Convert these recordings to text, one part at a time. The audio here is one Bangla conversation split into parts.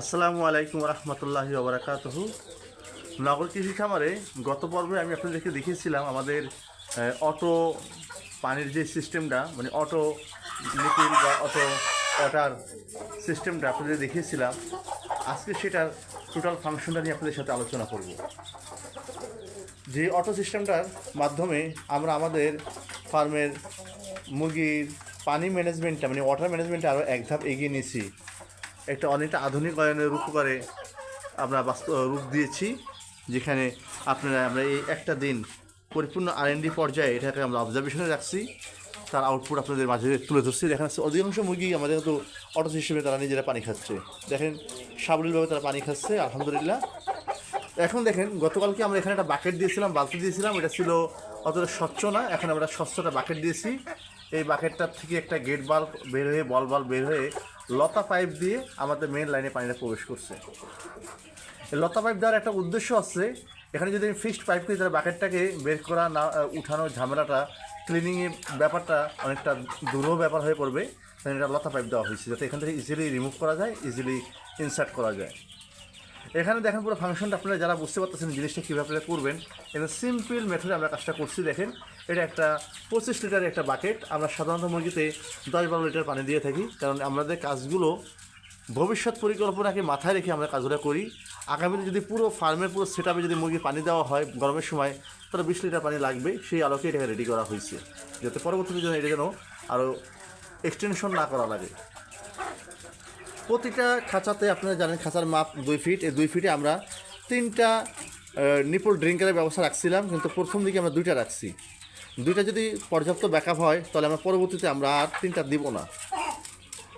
আসসালামু আলাইকুম রহমতুল্লাহ ওবরাকাতহ নগর কৃষি খামারে গত পর্বে আমি আপনাদেরকে দেখিয়েছিলাম আমাদের অটো পানির যে সিস্টেমটা মানে অটো লিকুইড বা অটো ওয়াটার সিস্টেমটা আপনাদের দেখিয়েছিলাম। আজকে সেটার টোটাল ফাংশনটা নিয়ে আপনাদের সাথে আলোচনা করব। যে অটো সিস্টেমটার মাধ্যমে আমরা আমাদের ফার্মের মুরগির পানি ম্যানেজমেন্টটা মানে ওয়াটার ম্যানেজমেন্টটা আরও এক ধাপ এগিয়ে নিয়েছি। একটা অনেকটা আধুনিক আধুনিকায়নের রূপ করে আমরা বাস্তব রূপ দিয়েছি, যেখানে আপনারা, আমরা এই একটা দিন পরিপূর্ণ আর পর্যায়ে এটাকে আমরা অবজারভেশনে রাখছি। তার আউটপুট আপনাদের মাঝে তুলে ধরছি। দেখেন যাচ্ছে অধিকাংশ মুরগি আমাদের কিন্তু অটো সিস্টেমে তারা নিজেরা পানি খাচ্ছে। দেখেন, সাবলীলভাবে তারা পানি খাচ্ছে, আলহামদুলিল্লাহ। এখন দেখেন, গতকালকে আমরা এখানে একটা বাকেট দিয়েছিলাম, বালতি দিয়েছিলাম। এটা ছিল অতটা স্বচ্ছ না, এখন আমরা স্বচ্ছটা বাকেট দিয়েছি। এই বাকেটটার থেকে একটা গেট বাল্ব বের হয়ে বল বাল্ব বের হয়ে লতা পাইপ দিয়ে আমাদের মেন লাইনে পানিটা প্রবেশ করছে। লতা পাইপ দেওয়ার একটা উদ্দেশ্য আছে, এখানে যদি আমি ফিক্সড পাইপ করি, তাহলে বাকেটটাকে বের করা, না উঠানো ঝামেলাটা ক্লিনিংয়ের ব্যাপারটা অনেকটা দূরও ব্যাপার হয়ে পড়বে। এটা লতা পাইপ দেওয়া হয়েছে, যাতে এখান থেকে ইজিলি রিমুভ করা যায় ইজিলি ইনসার্ট করা যায়। এখানে দেখেন পুরো ফাংশনটা আপনারা যারা বুঝতে পারতেছেন জিনিসটা কীভাবে আপনারা করবেন, এটা সিম্পল মেথডে আমরা কাজটা করছি, দেখেন। এটা একটা পঁচিশ লিটারের একটা বাকেট আমরা সাধারণত মুরগিতে দশ বারো লিটার পানি দিয়ে থাকি, কারণ আমাদের কাজগুলো ভবিষ্যৎ পরিকল্পনাকে মাথায় রেখে আমরা কাজগুলো করি। আগামীতে যদি পুরো ফার্মের পুরো সেট যদি মুরগি পানি দেওয়া হয় গরমের সময়, তাহলে বিশ লিটার পানি লাগবে। সেই আলোকে এটাকে রেডি করা হয়েছে, যাতে পরবর্তীতে যেন এটা যেন আরও এক্সটেনশন না করা লাগে। প্রতিটা খাঁচাতে আপনারা জানেন, খাঁচার মাপ দুই ফিট এই দুই ফিটে আমরা তিনটা নিপল ড্রিঙ্কারের ব্যবস্থা রাখছিলাম, কিন্তু প্রথম দিকে আমরা দুইটা রাখছি। দুইটা যদি পর্যাপ্ত ব্যাকআপ হয়, তাহলে আমরা পরবর্তীতে আমরা আর তিনটা দিব না।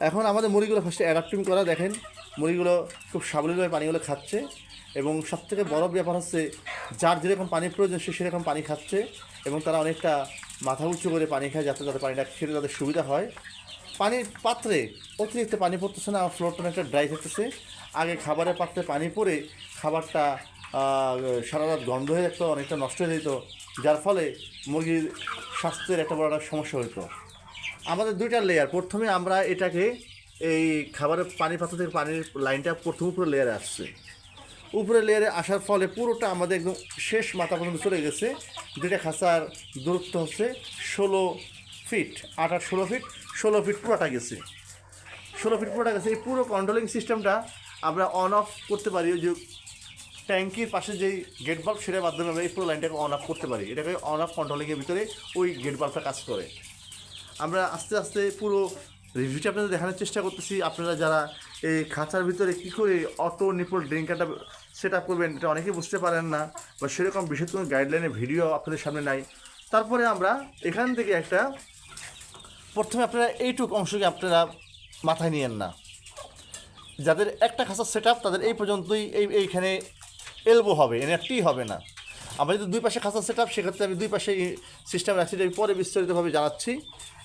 এখন আমাদের মুড়িগুলো ফার্স্টে অ্যাডাপ্টিং করা, দেখেন মুড়িগুলো খুব সাবলীলভাবে পানিগুলো খাচ্ছে, এবং সবথেকে বড় ব্যাপার হচ্ছে, যার যেরকম পানির প্রয়োজন, সে সেরকম পানি খাচ্ছে, এবং তারা অনেকটা মাথা উঁচু করে পানি খায়, যাতে তাদের পানিটা খেতে তাদের সুবিধা হয়। পানির পাত্রে অতিরিক্ত পানি পড়তেছে না ফ্লোরটা অনেকটা ড্রাই থাকতেছে আগে খাবারের পাত্রে পানি পড়ে খাবারটা সারা রাত গন্ধ হয়ে যেত, অনেকটা নষ্ট হয়ে যেত, যার ফলে মুরগির স্বাস্থ্যের একটা বড় একটা সমস্যা হতো আমাদের দুইটা লেয়ার প্রথমে আমরা এটাকে এই খাবারের পানি পাত্র থেকে পানির লাইনটা প্রথম উপরে লেয়ারে আসছে। উপরে লেয়ারে আসার ফলে পুরোটা আমাদের একদম শেষ মাথা পর্যন্ত চলে গেছে। দুইটা খাঁচার দূরত্ব হচ্ছে ষোলো ফিট আট আট ষোলো ফিট ষোলো ফিট পুরোটা গেছে। ষোলো ফিট পুরোটা গেছে। এই পুরো কন্ট্রোলিং সিস্টেমটা আমরা অন অফ করতে পারি। যে ট্যাঙ্কির পাশে যেই গেট বাল্ব সেটার মাধ্যমে আমরা এই পুরো লাইনটাকে অন অফ করতে পারি। এটাকে অন অফ কন্ট্রোলিংয়ের ভিতরে ওই গেট বাল্বটা কাজ করে। আমরা আস্তে আস্তে পুরো রিভিউটা আপনাদের দেখানোর চেষ্টা করতেছি। আপনারা যারা এই খাঁচার ভিতরে কী করে অটো নিপল ড্রিঙ্কারটা সেট আপ করবেন, এটা অনেকেই বুঝতে পারেন না, বা সেরকম বিশেষ কোনো গাইডলাইনের ভিডিও আপনাদের সামনে নাই। তারপরে আমরা এখান থেকে একটা প্রথমে আপনারা এইটুক অংশকে আপনারা মাথায় নিয়েন না। যাদের একটা খাঁচার সেট তাদের এই পর্যন্তই এই এইখানে এলবো হবে এনএফটি হবে না। আমরা যদি দুই পাশে খাঁচার সেট আপ সেক্ষেত্রে আমি দুই পাশে সিস্টেম রাখছি আমি পরে বিস্তারিতভাবে জানাচ্ছি।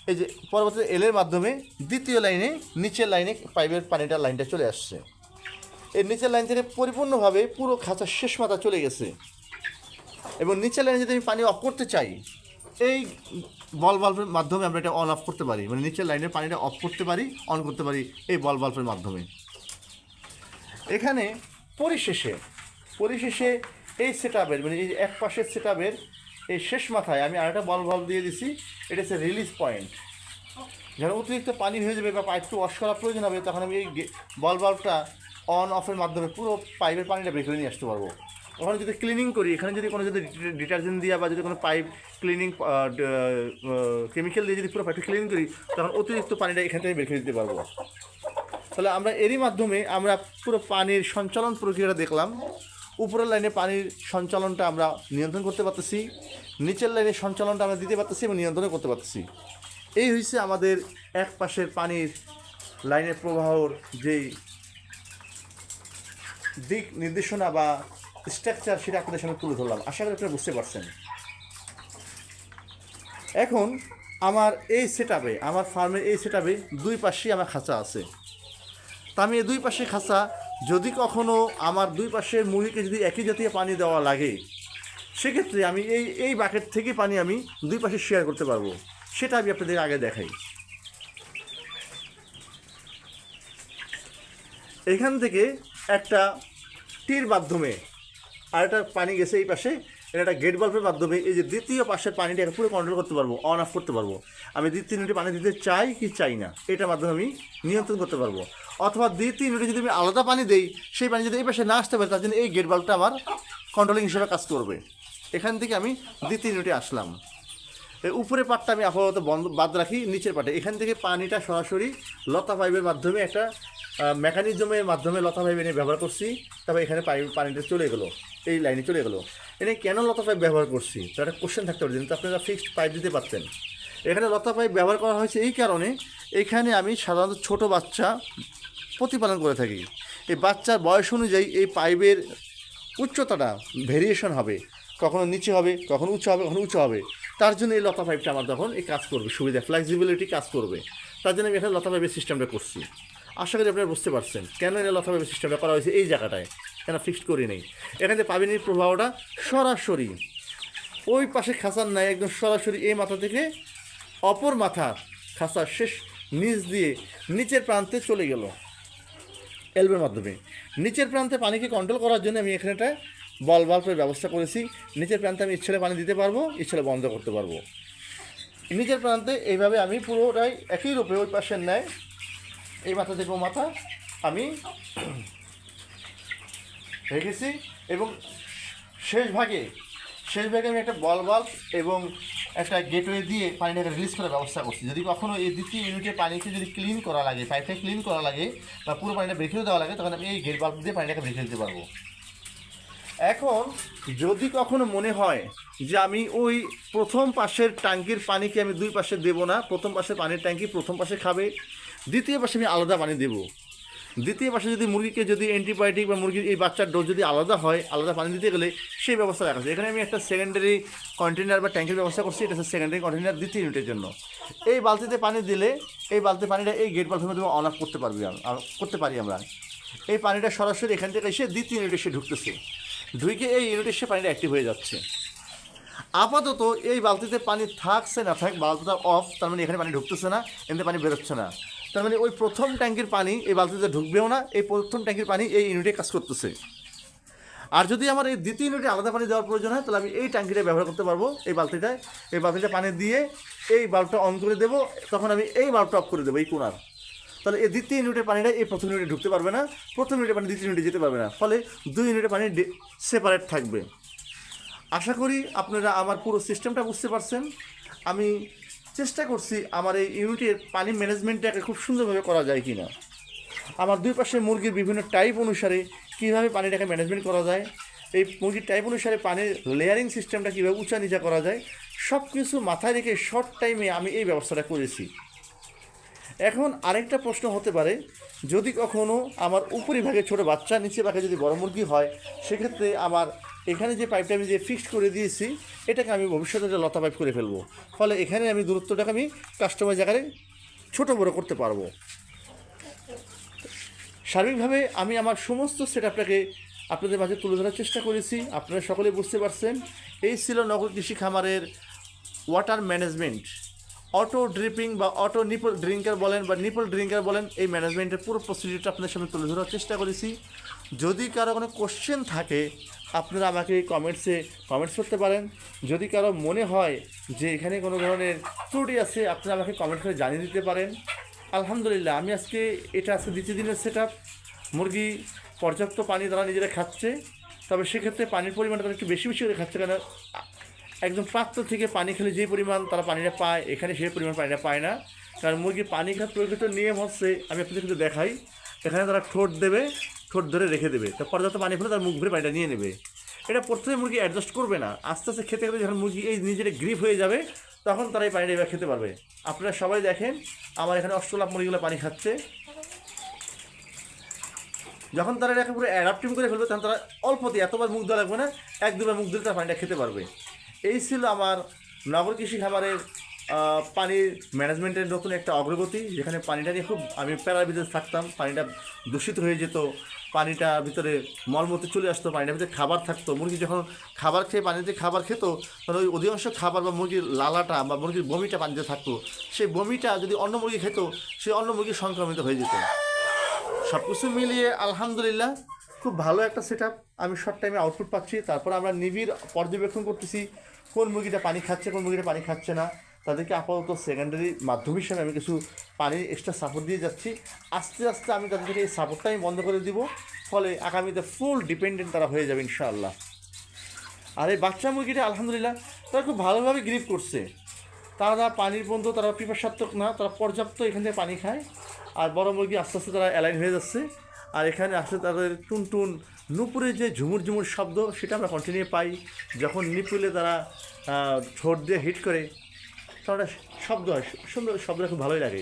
এই যে পরবর্তীতে এলের মাধ্যমে দ্বিতীয় লাইনে নিচের লাইনে পাইপের পানিটা লাইনটা চলে আসছে। এর নিচের লাইন থেকে পরিপূর্ণভাবে পুরো খাঁচার শেষ মাথা চলে গেছে। এবং নিচের লাইনে যদি আমি পানি অফ করতে চাই এই বল বাল্বের মাধ্যমে আমরা এটা অন অফ করতে পারি। মানে নিচের লাইনের পানিটা অফ করতে পারি অন করতে পারি এই বল বাল্বের মাধ্যমে। এখানে পরিশেষে পরিশেষে এই সেট মানে এই এক পাশের সেট এই শেষ মাথায় আমি আরেকটা বল বাল্ব দিয়ে দিছি, এটা হচ্ছে রিলিজ পয়েন্ট যখন অতিরিক্ত পানি হয়ে যাবে বা পাইপটা ওয়াশ করা প্রয়োজন হবে, তখন আমি এই বল বাল্বটা অন অফের মাধ্যমে পুরো পাইপের পানিটা বের করে নিয়ে আসতে পারব। ওখানে যদি ক্লিনিং করি, এখানে যদি কোনো যদি ডিটারজেন্ট দিয়ে বা যদি কোনো পাইপ ক্লিনিং কেমিক্যাল দিয়ে যদি পুরো পাইপটা ক্লিন করি, তখন অতিরিক্ত পানিটা এখান থেকে বের করে দিতে পারব। তাহলে আমরা এরই মাধ্যমে আমরা পুরো পানির সঞ্চালন প্রক্রিয়াটা দেখলাম। উপরের লাইনে পানির সঞ্চালনটা আমরা নিয়ন্ত্রণ করতে পারতেছি। নিচের লাইনের সঞ্চালনটা আমরা দিতে পারতেছি এবং নিয়ন্ত্রণ করতে পারতেছি। এই হচ্ছে আমাদের এক পাশের পানির লাইনের প্রবাহর যেই দিক নির্দেশনা বা স্ট্রাকচার সেটা আপনাদের সামনে তুলে ধরলাম। আশা করি আপনারা বুঝতে পারছেন। এখন আমার এই সেট আমার ফার্মের এই সেট দুই পাশেই আমার খাঁচা আছে। তা আমি এই দুই পাশে খাঁচা যদি কখনো আমার দুই পাশের মুরগিকে যদি একই জাতীয় পানি দেওয়া লাগে, সেক্ষেত্রে আমি এই এই বাকেট থেকে পানি আমি দুই পাশে শেয়ার করতে পারব। সেটা আমি আপনাদের আগে দেখাই। এখান থেকে একটা টির মাধ্যমে আর একটা পানি গেছে এই পাশে, এটা একটা গেট বাল্বের মাধ্যমে এই যে দ্বিতীয় পাশের পানিটা পুরো কন্ট্রোল করতে পারব অন অফ করতে পারব। আমি দ্বিতীয় ইউনিটে পানি দিতে চাই কি চাই না, এটার মাধ্যমে আমি নিয়ন্ত্রণ করতে পারব। অথবা দ্বিতীয় ইউনিটে যদি আমি আলাদা পানি দেই, সেই পানি যদি এই পাশে না আসতে পারে, তার জন্য এই গেট বাল্বটা আমার কন্ট্রোলিং হিসেবে কাজ করবে। এখান থেকে আমি দ্বিতীয় ইউনিটে আসলাম। উপরে পাটটা আমি আপাতত বন্ধ, বাদ রাখি, নিচের পাটে। এখান থেকে পানিটা সরাসরি লতা পাইপের মাধ্যমে একটা মেকানিজমের মাধ্যমে লতা পাইপ এনে ব্যবহার করছি। তারপর এখানে পাইপ পানিটা চলে গেলো, এই লাইনে চলে গেলো। এনে কেন লতা পাইপ ব্যবহার করছি? তো একটা কোশ্চেন থাকতে পারে কিন্তু আপনারা ফিক্সড পাইপ দিতে পারতেন। এখানে লতা পাইপ ব্যবহার করা হয়েছে এই কারণে, এখানে আমি সাধারণত ছোট বাচ্চা প্রতিপালন করে থাকি। এই বাচ্চার বয়স অনুযায়ী এই পাইপের উচ্চতাটা ভেরিয়েশন হবে। কখনো নিচে হবে, কখনো উঁচু হবে, কখনো উঁচু হবে। তার জন্য এই লতা পাইপটা আমার তখন এই কাজ করবে, সুবিধা ফ্লেক্সিবিলিটি কাজ করবে। তার জন্য আমি এখানে লতা পাইপের সিস্টেমটা করছি। আশা করি আপনারা বুঝতে পারছেন কেন এই লতা পাইপের সিস্টেমটা করা হয়েছে এই জায়গাটায়, কেন ফিক্সড করি নেই। এখানে পাবিনির প্রভাবটা সরাসরি, ওই পাশে খাঁচার নাই একদম সরাসরি এই মাথা থেকে অপর মাথা খাঁচার শেষ নিচ দিয়ে নিচের প্রান্তে চলে গেল। এলবের মাধ্যমে। নিচের প্রান্তে পানিকে কন্ট্রোল করার জন্য আমি এখানে একটা বল বাল্বের ব্যবস্থা করেছি। নিচের প্রান্তে আমি ইচ্ছলে পানি দিতে পারব, ইচ্ছলে বন্ধ করতে পারব। নিচের প্রান্তে এইভাবে আমি পুরোটাই একই রূপে ওই পাশের ন্যায়, এই মাথা থেকে মাথা আমি রেখেছি এবং শেষ ভাগে শেষ ভাগে আমি একটা বল বাল্ব এবং একটা গেটওয়ে দিয়ে পানিটাকে রিলিজ করার ব্যবস্থা করছি। যদি কখনও এই দ্বিতীয় ইউনিটের পানিকে যদি ক্লিন করা লাগে পাইপটা ক্লিন করা লাগে বা পুরো পানিটা বেরিয়ে দেওয়া লাগে, তখন আমি এই গেট বাল্ব দিয়ে পানিটাকে বেরিয়ে দিতে পারব। এখন যদি কখনো মনে হয় যে আমি ওই প্রথম পাশের ট্যাঙ্কির পানিকে আমি দুই পাশে দেবো না, প্রথম পাশের পানির ট্যাঙ্কি প্রথম পাশে খাবে, দ্বিতীয় পাশে আমি আলাদা পানি দেবো দ্বিতীয় পাশে যদি মুরগিকে যদি অ্যান্টিবায়োটিক বা মুরগির এই বাচ্চার ডোজ যদি আলাদা হয়, আলাদা পানি দিতে গেলে সেই ব্যবস্থা রাখা আছে এখানে আমি একটা সেকেন্ডারি কন্টেনার বা ট্যাঙ্কের ব্যবস্থা করছি, এটা হচ্ছে সেকেন্ডারি কন্টেনার দ্বিতীয় ইউনিটের জন্য। এই বালতিতে পানি দিলে, এই বালতি পানিটা এই গেট বাল্বের মাধ্যমে অন অফ করতে পারবি করতে পারি আমরা। এই পানিটা সরাসরি এখান থেকে এসে দ্বিতীয় ইউনিটে এসে ঢুকতেছে। ঢুকে এই ইউনিটে এসে পানিটা অ্যাক্টিভ হয়ে যাচ্ছে। আপাতত এই বালতিতে পানি থাকছে না থাক, বালতিটা অফ তার মানে এখানে পানি ঢুকতেছে না এতে পানি বেরোচ্ছে না। তার মানে ওই প্রথম ট্যাঙ্কির পানি এই বালতিতে ঢুকবেও না, এই প্রথম ট্যাঙ্কির পানি এই ইউনিটে কাজ করতেছে। আর যদি আমার এই দ্বিতীয় ইউনিটে আলাদা পানি দেওয়ার প্রয়োজন হয়, তাহলে আমি এই ট্যাঙ্কিটা ব্যবহার করতে পারব এই বালতিটায়। এই বালতিটা পানি দিয়ে এই বাল্বটা অন করে দেবো, তখন আমি এই বাল্বটা অফ করে দেবো এই কোনার। তাহলে এই দ্বিতীয় ইউনিটের পানিটা এই প্রথম ইউনিটে ঢুকতে পারবে না, প্রথম ইউনিটের পানি দ্বিতীয় ইউনিটে যেতে পারবে না। ফলে দুই ইউনিটের পানি সেপারেট থাকবে। আশা করি আপনারা আমার পুরো সিস্টেমটা বুঝতে পারছেন। আমি চেষ্টা করছি আমার এই ইউনিটের পানি ম্যানেজমেন্টটাকে খুব সুন্দরভাবে করা যায় কি না আমার দুই পাশে মুরগির বিভিন্ন টাইপ অনুসারে কীভাবে পানিটাকে ম্যানেজমেন্ট করা যায়, এই মুরগির টাইপ অনুসারে পানির লেয়ারিং সিস্টেমটা কীভাবে উঁচা নিচা করা যায় সব কিছু মাথায় রেখে শর্ট টাইমে আমি এই ব্যবস্থাটা করেছি। এখন আরেকটা প্রশ্ন হতে পারে, যদি কখনও আমার উপরিভাগে ছোট বাচ্চা নিচে ভাগে যদি বড় মুরগি হয়, সেক্ষেত্রে আমার এখানে যে পাইপটা আমি যে ফিক্সড করে দিয়েছি, এটাকে আমি ভবিষ্যতে একটা লতা পাইপ করে ফেলব। ফলে এখানে আমি দূরত্বটাকে আমি কাস্টমার জায়গায় ছোটো বড় করতে পারব। সার্বিকভাবে আমি আমার সমস্ত সেট আপটাকে আপনাদের মাঝে তুলে ধরার চেষ্টা করেছি, আপনারা সকলে বুঝতে পারছেন। এই ছিল নগর কৃষি খামারের ওয়াটার ম্যানেজমেন্ট অটো ড্রিপিং বা অটো নিপল ড্রিঙ্কার বলেন বা নিপল ড্রিঙ্কার বলেন, এই ম্যানেজমেন্টের পুরো প্রসিডিউরটা আপনাদের সামনে তুলে ধরার চেষ্টা করেছি। যদি কারও কোনো কোশ্চেন থাকে, আপনারা আমাকে কমেন্টসে কমেন্টস করতে পারেন। যদি কারও মনে হয় যে এখানে কোনো ধরনের ত্রুটি আছে, আপনারা আমাকে কমেন্ট করে জানিয়ে দিতে পারেন। আলহামদুলিল্লাহ, আমি আজকে এটা আজকে দ্বিতীয় দিনের সেট আপ মুরগি পর্যাপ্ত পানি তারা নিজেরা খাচ্ছে, তবে সেক্ষেত্রে পানির পরিমাণটা তারা একটু বেশি বেশি করে খাচ্ছে কেন? একদম প্রাপ্ত থেকে পানি খেলে যে পরিমাণ তারা পানিটা পায়, এখানে সেই পরিমাণ পানিটা পায় না। কারণ মুরগি পানি খাওয়ার প্রকৃত নিয়ম হচ্ছে, আমি আপনাদের কিন্তু দেখাই, এখানে তারা ঠোঁট দেবে, ঠোঁট ধরে রেখে দেবে, তো পর্যাপ্ত পানি ফেলে তার মুখ ভরে পানিটা নিয়ে নেবে। এটা প্রথমে মুরগি অ্যাডজাস্ট করবে না, আস্তে আস্তে খেতে খেতে যখন মুরগি এই নিজের গ্রিপ হয়ে যাবে, তখন তারা এই পানিটা এবার খেতে পারবে। আপনারা সবাই দেখেন, আমার এখানে অষ্টলাভ মুরগিগুলো পানি খাচ্ছে। যখন তারা এটাকে পুরো অ্যাডাপ্টিং করে ফেলবে, তখন তারা অল্পতে এতবার মুখ দেওয়া লাগবে না, এক দুবার মুখ দিলে তারা পানিটা খেতে পারবে। এই ছিল আমার নগর কৃষি খাবারের পানির ম্যানেজমেন্টের নতুন একটা অগ্রগতি, যেখানে পানিটা নিয়ে খুব আমি প্যারার ভিতরে থাকতাম, পানিটা দূষিত হয়ে যেত, পানিটা ভিতরে মলমূত্রে চলে আসতো, পানিটার ভিতরে খাবার থাকতো, মুরগি যখন খাবার খেয়ে পানিতে খাবার খেত, তখন ওই অধিকাংশ খাবার বা মুরগির লালাটা বা মুরগির বমিটা পানিতে থাকতো, সেই বমিটা যদি অন্য মুরগি খেত সেই অন্য মুরগি সংক্রমিত হয়ে যেত। সব কিছু মিলিয়ে আলহামদুলিল্লাহ খুব ভালো একটা সেট আমি শর্ট টাইমে আউটপুট পাচ্ছি। তারপর আমরা নিবিড় পর্যবেক্ষণ করতেছি, কোন মুরগিটা পানি খাচ্ছে, কোন মুরগিটা পানি খাচ্ছে না। তাদেরকে আপাতত সেকেন্ডারি মাধ্যম হিসেবে আমি কিছু পানির এক্সট্রা সাপোর্ট দিয়ে যাচ্ছি। আস্তে আস্তে আমি তাদেরকে এই সাপোর্টটা আমি বন্ধ করে দিব। ফলে আগামীতে ফুল ডিপেন্ডেন্ট তারা হয়ে যাবে ইনশাআল্লাহ। আর এই বাচ্চা মুরগিটা আলহামদুলিল্লাহ, তারা খুব ভালোভাবে গ্রিপ করছে। তারা পানির বন্ধু, তারা পিপাসাত্মক না, তারা পর্যাপ্ত এখান থেকে পানি খায়। আর বড় মুরগি আস্তে আস্তে তারা অ্যালাইন হয়ে যাচ্ছে। আর এখানে আসলে তাদের টুন টুন নুপুরে যে ঝুমুর ঝুমুর শব্দ, সেটা আমরা কন্টিনিউ পাই। যখন নিপুলে তারা ঠোঁট দিয়ে হিট করে, তখন শব্দ হয়। সুন্দর শব্দটা খুব ভালোই লাগে।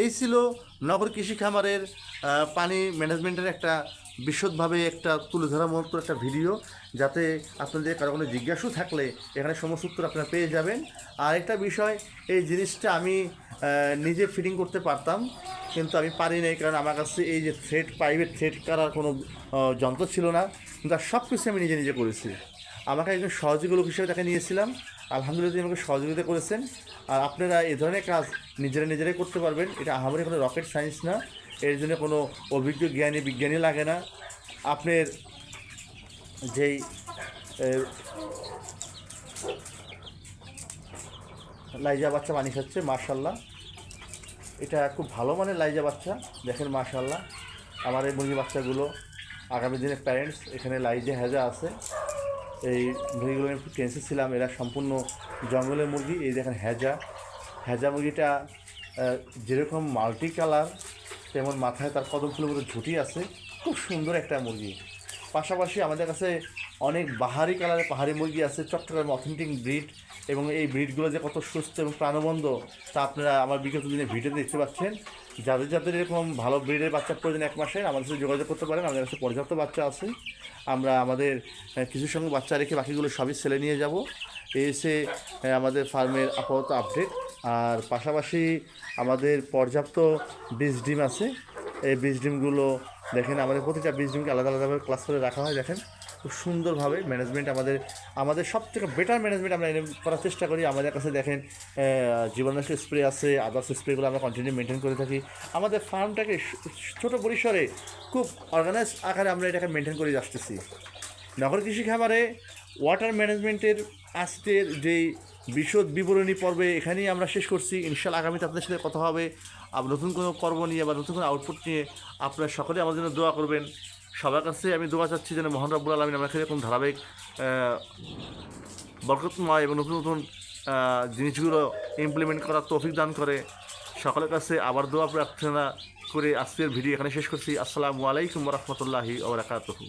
এই ছিল নগর কৃষি খামারের পানি ম্যানেজমেন্টের একটা বিশদভাবে একটা তুলে ধরার মতো একটা ভিডিও, যাতে আপনাদের কারও কোনো জিজ্ঞাসু থাকলে এখানে সমস্ত উত্তর আপনারা পেয়ে যাবেন। আর একটা বিষয়, এই জিনিসটা আমি নিজে ফিটিং করতে পারতাম, কিন্তু আমি পারি নাই, কারণ আমার কাছে এই যে থ্রেড প্রাইভেট থ্রেড করার কোনো যন্ত্র ছিল না। কিন্তু সব কিছু আমি নিজে নিজে করেছি। আমাকে একজন সহযোগী লোক হিসেবে তাকে নিয়েছিলাম। আলহামদুলিল্লাহ তিনি আমাকে সহযোগিতা করেছেন। আর আপনারা এ ধরনের কাজ নিজেরা নিজেরাই করতে পারবেন। এটা আমাদের কোনো রকেট সায়েন্স না। এর জন্য কোনো অভিজ্ঞ জ্ঞানী বিজ্ঞানী লাগে না। আপনার যেই লাইজা বাচ্চা পানি খাচ্ছে মার্শাল্লাহ এটা খুব ভালো মানের লাইজা বাচ্চা। দেখেন মার্শাল্লাহ আমার এই মুরগি বাচ্চাগুলো আগামী দিনে প্যারেন্টস এখানে লাইজা হেজা আছে। এই মুরগিগুলো একটু টেন্সে ছিলাম এরা সম্পূর্ণ জঙ্গলের মুরগি। এই দেখেন হেজা। হেজা মুরগিটা যেরকম মাল্টি কালার, তেমন মাথায় তার কদম মতো ঝুঁটি আছে। খুব সুন্দর একটা মুরগি। পাশাপাশি আমাদের কাছে অনেক বাহারি কালারের পাহাড়ি মুরগি আছে চট্টগ্রাম অথেন্টিক ব্রিড এবং এই ব্রিডগুলো যে কত সুস্থ এবং প্রাণবন্ধ তা আপনারা আমার বিগত দিনে ভিডিও দেখতে পাচ্ছেন। যাদের যাদের এরকম ভালো ব্রিডের বাচ্চা প্রয়োজন এক মাসে আমাদের সাথে যোগাযোগ করতে পারেন। আমাদের কাছে পর্যাপ্ত বাচ্চা আছে। আমরা আমাদের কিছুর সঙ্গে বাচ্চা রেখে বাকিগুলো সবই ছেলে নিয়ে যাব। এসে আমাদের ফার্মের আপাতত আপডেট আর পাশাপাশি আমাদের পর্যাপ্ত বীজ ডিম আছে। এই বীজ ডিমগুলো দেখেন, আমাদের প্রতিটা বীজ ডিমকে আলাদা আলাদাভাবে ক্লাস করে রাখা হয়, দেখেন। খুব সুন্দরভাবে ম্যানেজমেন্ট আমাদের আমাদের সব থেকে বেটার ম্যানেজমেন্ট আমরা এনে করার চেষ্টা করি। আমাদের কাছে দেখেন আহ, জীবাণুনাশক স্প্রে আছে আদার্স স্প্রেগুলো আমরা কন্টিনিউ মেনটেন করে থাকি। আমাদের ফার্মটাকে ছোট পরিসরে খুব অর্গানাইজ আকারে আমরা এটাকে মেনটেন করে আসতেছি। নগর কৃষি খামারে ওয়াটার ম্যানেজমেন্টের আজকের যেই বিশদ বিবরণী পর্বে এখানেই আমরা শেষ করছি। ইনশাল্লাহ আগামীতে আপনাদের সাথে কথা হবে। আর নতুন কোনো পর্ব নিয়ে বা নতুন কোনো আউটপুট নিয়ে আপনারা সকলে আমাদের জন্য দোয়া করবেন। সবার কাছে আমি দোয়া চাচ্ছি যেন মোহন রব্বুল আলমিন আমাকে এরকম ধারাবাহিক বরকতময় এবং নতুন নতুন জিনিসগুলো ইমপ্লিমেন্ট করার তৌফিক দান করে। সকলের কাছে আবার দোয়া প্রার্থনা করে আজকের ভিডিও এখানে শেষ করছি। আসসালামু আলাইকুম রহমতুল্লাহি ওবরাকাতুহু